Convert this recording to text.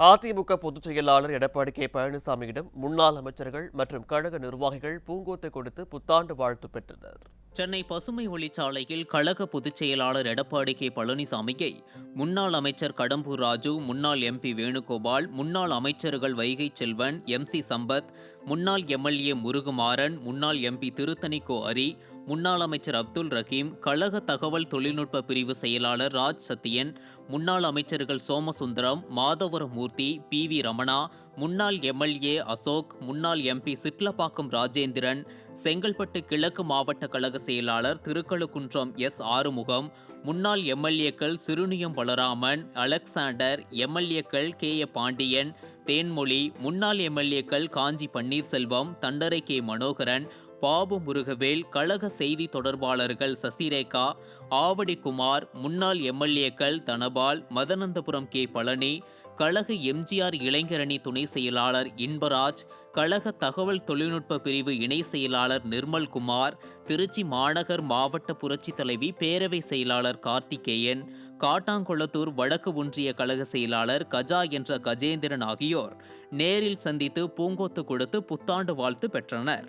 அதிமுக பொதுச் செயலாளர் எடப்பாடி கே பழனிசாமியிடம் முன்னாள் அமைச்சர்கள் மற்றும் கழக நிர்வாகிகள் பூங்கோத்தை கொடுத்து புத்தாண்டு வாழ்த்து பெற்றனர். சென்னை பசுமை ஒளிச்சாலையில் கழக பொதுச் செயலாளர் எடப்பாடி கே பழனிசாமியை முன்னாள் அமைச்சர் கடம்பூர் ராஜு முன்னாள் எம்பி வேணுகோபால் முன்னாள் அமைச்சர்கள் வைகை செல்வன் எம் சி சம்பத் முன்னாள் எம்எல்ஏ முருகுமாறன் முன்னாள் எம்பி திருத்தணிக்கோ அரி முன்னாள் அமைச்சர் அப்துல் ரஹீம் கழக தகவல் தொழில்நுட்ப பிரிவு செயலாளர் ராஜ் சத்தியன் முன்னாள் அமைச்சர்கள் சோமசுந்தரம் மாதவரமூர்த்தி பி வி ரமணா முன்னாள் எம்எல்ஏ அசோக் முன்னாள் எம்பி சிட்லப்பாக்கம் ராஜேந்திரன் செங்கல்பட்டு கிழக்கு மாவட்ட கழக செயலாளர் திருக்கழுக்குன்றம் எஸ் ஆறுமுகம் முன்னாள் எம்எல்ஏக்கள் சிறுனியம் பலராமன் அலெக்சாண்டர் எம்எல்ஏக்கள் கே. ஏ. பாண்டியன் தேன்மொழி முன்னாள் எம்எல்ஏக்கள் காஞ்சி பன்னீர்செல்வம் தண்டரை கே. மனோகரன் பாபு முருகவேல் கழக செய்தி தொடர்பாளர்கள் சசிரேகா ஆவடிக்குமார் முன்னாள் எம்எல்ஏக்கள் தனபால் மதனந்தபுரம் கே. பழனி கழக எம்ஜிஆர் இளைஞரணி துணை செயலாளர் இன்பராஜ் கழக தகவல் தொழில்நுட்ப பிரிவு இணை செயலாளர் நிர்மல் குமார் திருச்சி மாநகர் மாவட்ட புரட்சி தலைவி பேரவை செயலாளர் கார்த்திகேயன் காட்டாங்குளத்தூர் வடக்கு ஒன்றிய கழக செயலாளர் கஜா என்ற கஜேந்திரன் ஆகியோர் நேரில் சந்தித்து பூங்கொத்து கொடுத்து புத்தாண்டு வாழ்த்து பெற்றனர்.